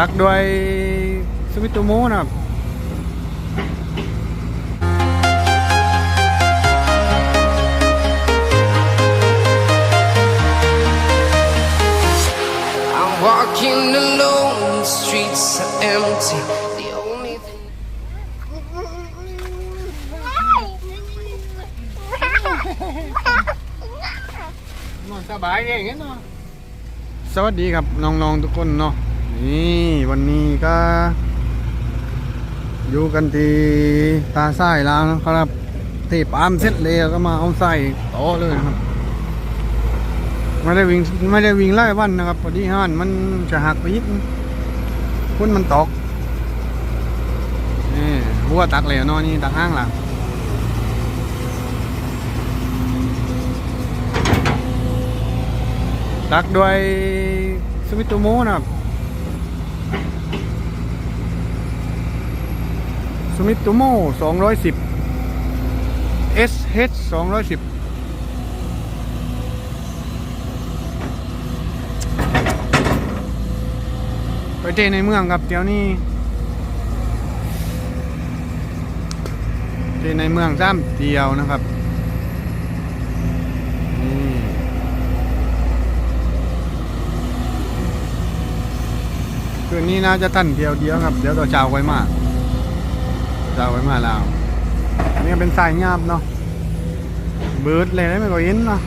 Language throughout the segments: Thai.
ตักด้วยสวิตโตโมนะครับ I'm walking alone, the streets are empty. The only thing นอนสบายเองเนาะสวัสดีครับน้องๆทุกคนเนาะ นี่วันนี้ก็อยู่กันที่ตาไส้แล้วนะครับที่ปามเสร็จเลยก็มาเอาใส่ต่อเลยนะครับ ไม่ได้วิ่งไม่ได้วิ่งไล่วันนะครับพอดีห้านมันจะหักไปยิดพุ่นมันตกนี่หัวตักเหลวนานี่ตักห้างหลังตักด้วยสวิตโตโมนะครับ สมิตโตโม210 SH 210ไปเทในเมืองครับเดี๋ยวนี้เทในเมืองซ้ำเดียวนะครับคืนนี้น่าจะทันเดียวเดียวครับ เดี๋ยวตัวเช้าไว้มาเช้าไว้มาแล้วอันนี่เป็นสายงาบเนาะบิดเลยได้ไม่ก็เห็นเนาะ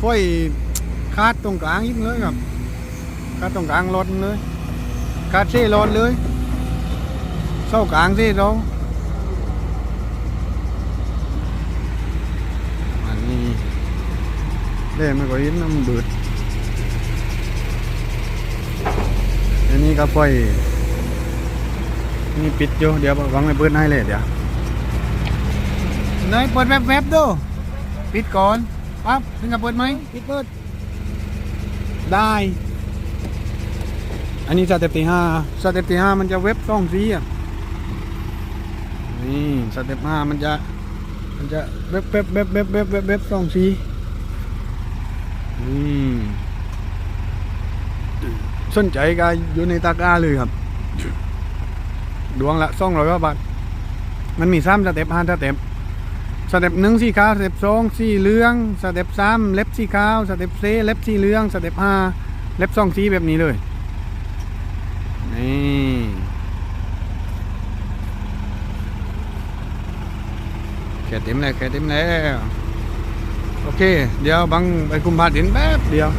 ฝอยคาดตรงกลางยิบเลยครับคาดตรงกลางรถเลยคาดเส้รถเลยเส้ากลางเส้เราอันนี้เล่ไม่ก็ยินน้ำบืด อันนี้ก็ปล่อย นี่ปิดอยู่เดี๋ยวหวังให้เปิดให้เลยเดี๋ยวเนยเปิดแวบๆดูปิดก่อนปั๊บถึงกับเปิดไหมปิดเปิด ได้ อันนี้สเต็ปที่ห้าสเต็ปที่ห้ามันจะเว็บสองสีอะนี่สเต็ปห้ามันจะ มันจะเว็บเว็บเว็บเว็บเว็บเว็บเว็บสองสีอืม สนใจก็อยู่ในตะกร้าเลยครับ ดวงละสองร้อยกว่าบาท มันมีสามสเต็ปห้าสเต็ปสเต็ปหนึ่งสีขาวสเต็ปสองสีเหลืองสเต็ปสามเล็บสีขาวสเต็ปเซเล็บสีเหลืองสเต็ปห้าเล็บสองสีแบบนี้เลยนี่แค่เต็มแล้วแค่เต็มแล้ว โอเค เดี๋ยวบังไปคุมพาเต็นแป๊บเดียว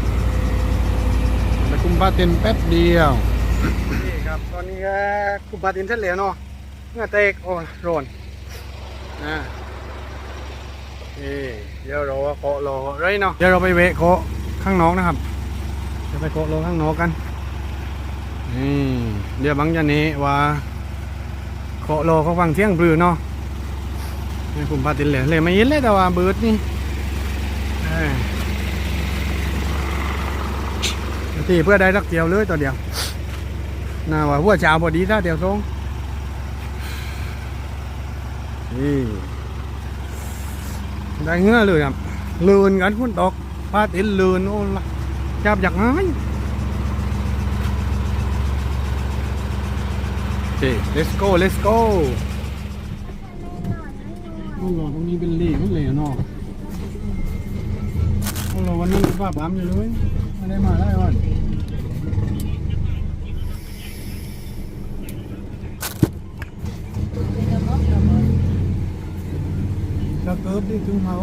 คุมพาเต็นท์แป๊บเดียว นี่ครับ ตอนนี้ก็คุมพาเต็นท์เสร็จแล้วเนาะเมื่อเตกโอ้ยร้อนนะนี่เดี๋ยวเราเคาะรอไรเนาะเดี๋ยวเราไปเวะเคาะข้างนอกนะครับจะไปเคาะรอข้างนอกกันนี่เดี๋ยวบังจะเนว่าเคาะรอเขาฟังเสียงปลือเนาะให้คุมพาเต็นท์เลยเลยไม่ยินเลยแต่ว่าเบิดนี่ เอ้ย ที่เพื่อได้รักเดียวเลยตัวเดียวน่าว่าหัวเช้าพอดีถ้าเดียวทรงนี่ได้เงื่อเลยครับลืนกันคุณตกพาตินลืนโอ้ละจับอยากหายโอเค let's go let's go โอ้โหตรงนี้เป็นเหลี่ยมเลี่ยมเนาะโอ้โหวันนี้ป้าปั๊มอยู่เลยไม่ได้มาได้วัน จะเกิบดิถึงเฮา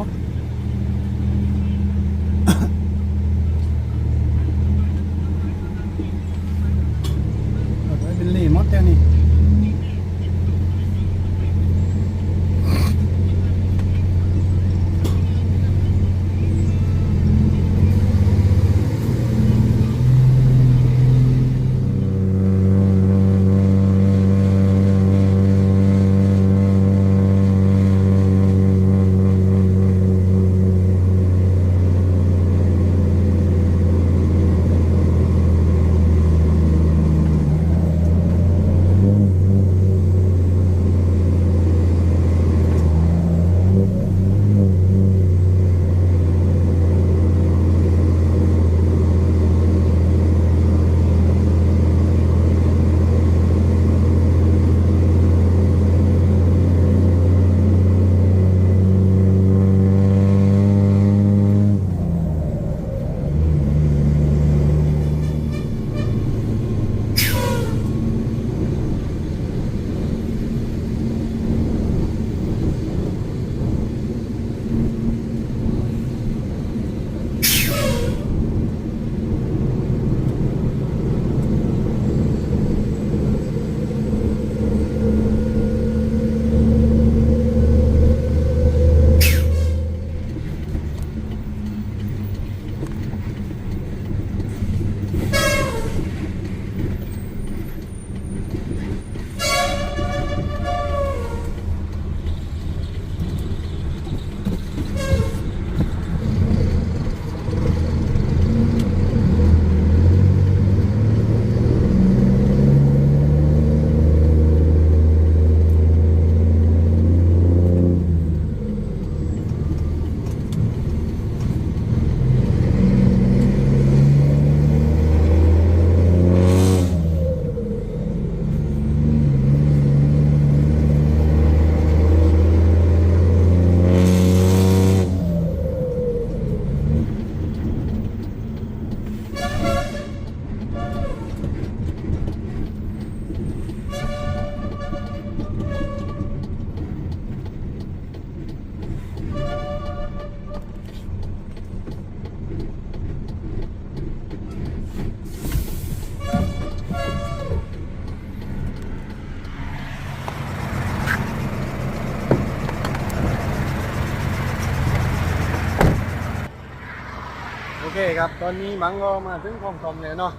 ครับ ตอนนี้บังก็มาถึงคลองทอมแล้วเนาะ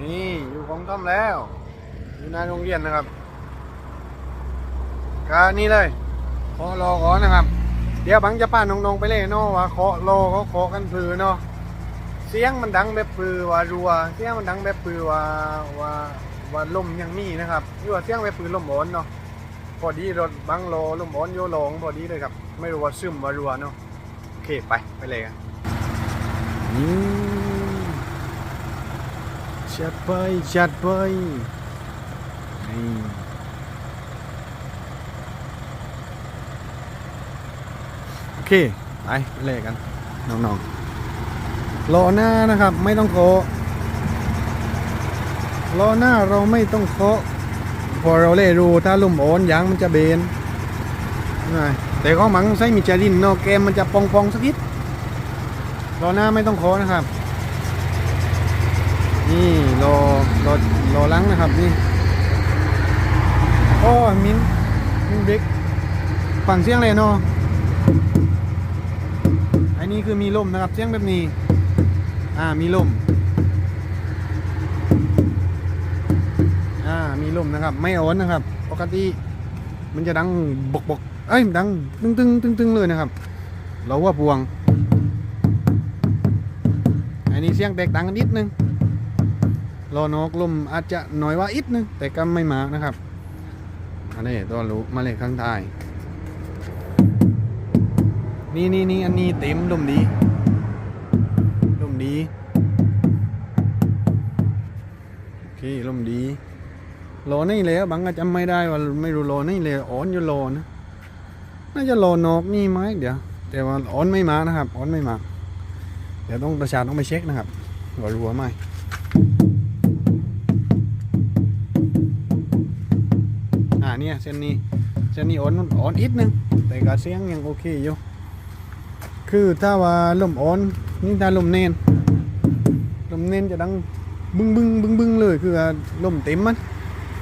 นี่อยู่คลองทอมแล้ว อยู่หน้าโรงเรียนนะครับการนี่เลยขอรอก่อนนะครับ เดี๋ยวบังจะป้าน้องๆไปเลยเนาะว่าเคาะโลเขาเคาะกันพือเนาะเสียงมันดังแบบพือว่ารัว เสียงมันดังแบบพือว่าว่าว่าลมยังมีนะครับหรือว่าเสียงแบบพือลมโอนเนาะพอดีรถบังโลลมโอนโยโลงพอดีเลยครับ ไม่รู้ว่าซึมว่ารัวเนาะโอเคไปไปเลยกัน จัดไปจัดไปนี่โอเค ไปเลยกัน น้องๆรอหน้านะครับ ไม่ต้องเคาะรอหน้าเราไม่ต้องเคาะพอเราเล่รู้ถ้าลุ่มโอนยางมันจะเบนแต่ก็มังใส่มีจารินนาะแกมมันจะปองปองๆสักนิด รอหน้าไม่ต้องเคาะนะครับ นี่รอรอรอล้างนะครับนี่โอ้มินมินเบรกฟังเสียงเลยเนาะอันนี้คือมีลมนะครับเสียงแบบนี้ อ่ามีลมอ่ามีลมนะครับ ไม่โอนนะครับปกติมันจะดังบกบกเอ้ยดังตึงตึงตึงตึงเลยนะครับ เราว่าพวง นี้เสียงแตกต่างกันนิดนึงรอนกลมอาจจะน้อยว่าอิดนึงแต่ก็ไม่มากนะครับอันนี้ตัวรู้มาเลยข้างใต้นี่นี่นี่อันนี้เต็มลมดีลมดีโอเคลมดีโลนี่เลยบางก็จำไม่ได้ว่าไม่รู้โลนี่เลยอ่อนอยู่โลนะน่าจะโลนอกนี่ไหมเดี๋ยวแต่ว่าอ่อนไม่มานะครับอ่อนไม่มา เดี๋ยวต้องประชาต้องไปเช็คนะครับว่ารัวไหมอ่าเนี่ยเส้นนี้เส้นนี้อ่อนอ่อนอิดนึงแต่กระเสียงยังโอเคอยู่คือถ้าว่าลมอ่อนนี่ถ้าลมเน้นลมเน้นจะดังบึ้งบึ้งบึ้งบึ้งเลยคือลมเต็มมัน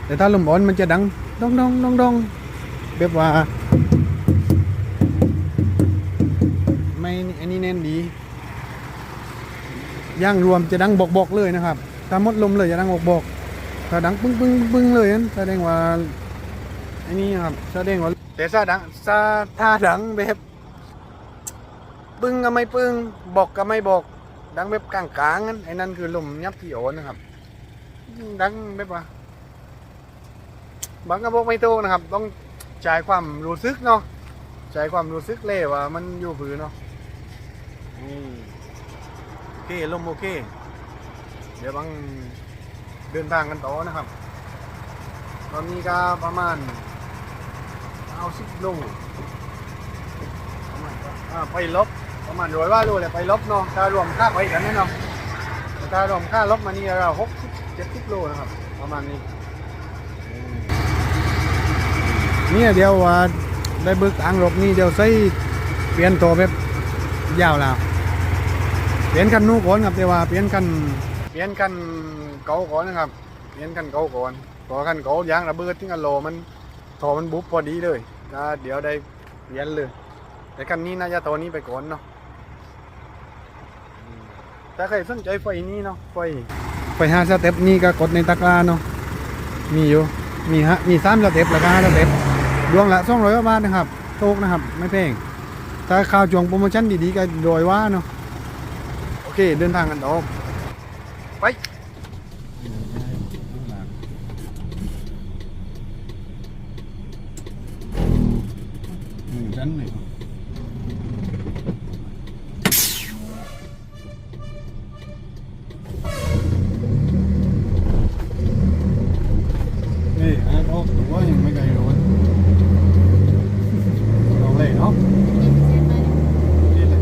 แต่ถ้าลมอ่อนมันจะดังดองดองดองดองแบบว่าไม่อันนี้เน้นดี ย่างรวมจะดังบอกบอกๆเลยนะครับถ้าหมดลมเลยจะดังบอกบอกๆถ้าดังปึ้งปึ้งปึ้งเลยนั้นแสดงว่าอันนี้ครับแสดงว่าแต่ถ้าดังถ้าถ้าดังแบบปึ้งก็ไม่ปึ้งบอกก็ไม่บอก ดังแบบกลางๆนั้นไอ้นั่นคือลมยับที่โอนนะครับ ดังแบบว่าบางก็บอกไม่โตกนะครับ ต้องใช้ความรู้สึกเนาะใช้ความรู้สึกเลยว่ามันอยู่ผืนเนาะนี่โอเค ลมโอเค เดี๋ยวบางเดินทางกันต่อนะครับ ตอนนี้ก็ประมาณเอาสิบโลประมาณไปลบประมาณร้อยว่าโลเลยไปลบเนาะถ้ารวมค่าไปกันแน่นอนถ้ารวมค่าลบมานี่เราหกสิบเจ็ดสิบโลนะครับ ประมาณนี้เนี่ยเดี๋ยวว่าได้บึกอ่างลบนี่เดี๋ยวใส่เปลี่ยนตัวแบบยาวแล้ว เปลี่ยนกันนู้ก่อนครับแต่ว่าเปลี่ยนกันเปลี่ยนกันเก่าก่อนนะครับเปลี่ยนกันเก่าก่อนตัวกันเก่ายางระเบิดที่กันโลมันทอมันบุ๊บพอดีเลยเดี๋ยวได้เปลี่ยนเลย แต่คันนี้น่าจะตัวนี้ไปก่อนเนาะถ้าใครสนใจไฟนี้เนาะไฟไฟห้าสเต็ปนี่ก็กดในตะกร้าเนาะมีอยู่มีฮะมีสามสเต็ปราคาห้าสเต็ปดวงละสองร้อยบาทนะครับถูกนะครับ ไม่แพงถ้าข่าวจวงโปรโมชั่นดีๆก็โดยว่าเนาะ เคเดินทางกันต่อไป หนึ่งชั้นหนึ่งนี่อันนั้นโอ้ถือว่ายังไม่ไกลหรอกวะลองเลยเนาะนี่เลย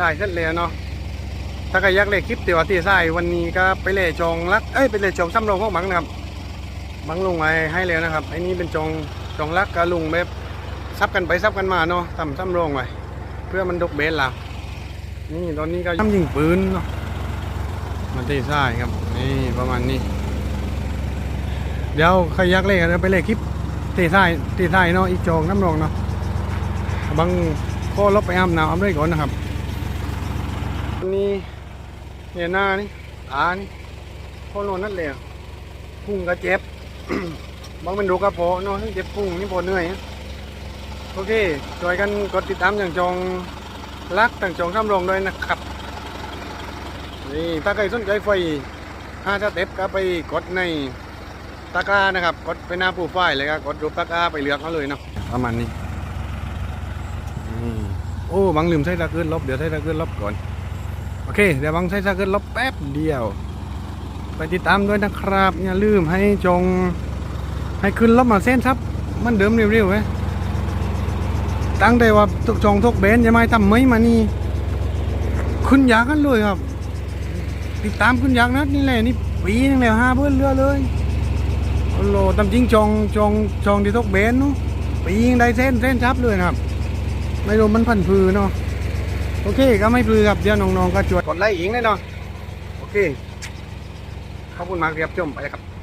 ทรายเสร็จแล้วเนาะถ้าใครอยากเล่คลิปเดี๋ยวตีทรายวันนี้ก็ไปเล่จองรักเอ้ยไปเล่จองซ้ำรองพวกบังนะครับบังลงไว้ให้แล้วนะครับไอ้นี่เป็นจองจองรักกับลุงแบบซับกันไปซับกันมาเนาะทำซ้ำรองไว้เพื่อมันดกเบสเรานี่ตอนนี้ก็ทำยิงปืนเนาะมาตีทรายครับนี่ประมาณนี้ เดี๋ยวใครอยากเล่กันไปเล่คลิปตีทรายตีทรายเนาะอีกจองน้ำรองเนาะบางก็ลบไปอ้าบน้ำอาบด้วยก่อนนะครับ นนี้เนี่ยหน้านี่ตานี่พอนอนนั่นเลยพุงก็เจ็บ บางเป็นดูกระเพาะเนาะเจ็บพุ่งนี่พอเหนื่อยโอเคช่วยกันกดติดตามอย่างจองรักต่างจองทำรองด้วยนะครับนี่ถ้าใครสนใจไฟห้าสเต็ปก็ไปกดในตะกร้านะครับกดไปหน้าปรไฟล์เลยครับกดรูปตะกร้าไปเลือกเขาเลยเนาะประมาณนี้อืมโอ้บังลืมใช้ตะเกินลบเดี๋ยวใช้ตะเกินลบก่อน โอเค เดี๋ยวบังใช้ตะเกินลบแป๊บเดียว ไปติดตามด้วยนะครับ อย่าลืมให้จง ให้ขึ้นลบมาเส้นครับ มันเดิมเร็วๆไว้ยตั้งแต่ว่าทุกจองทุกเบนใช่ไหมทำไม่มานี่ ขึ้นยากันเลยครับ ติดตามขึ้นยากนะนี่แหละนี่ปีนึงแล้วห้าเพื่อนเรือเลยโอ้โหตามจริงจองจองจองที่ทุกเบนเนู้ปีนึงได้เส้นเส้นชับเลยนะครับ ไม่รู้มันพันพือเนาะ โอเคก็ไม่พือครับเดี๋ยวน้องๆก็จวดกดไลค์อีกแน่นอนโอเคขอบคุณมากเรียบชมไปครับ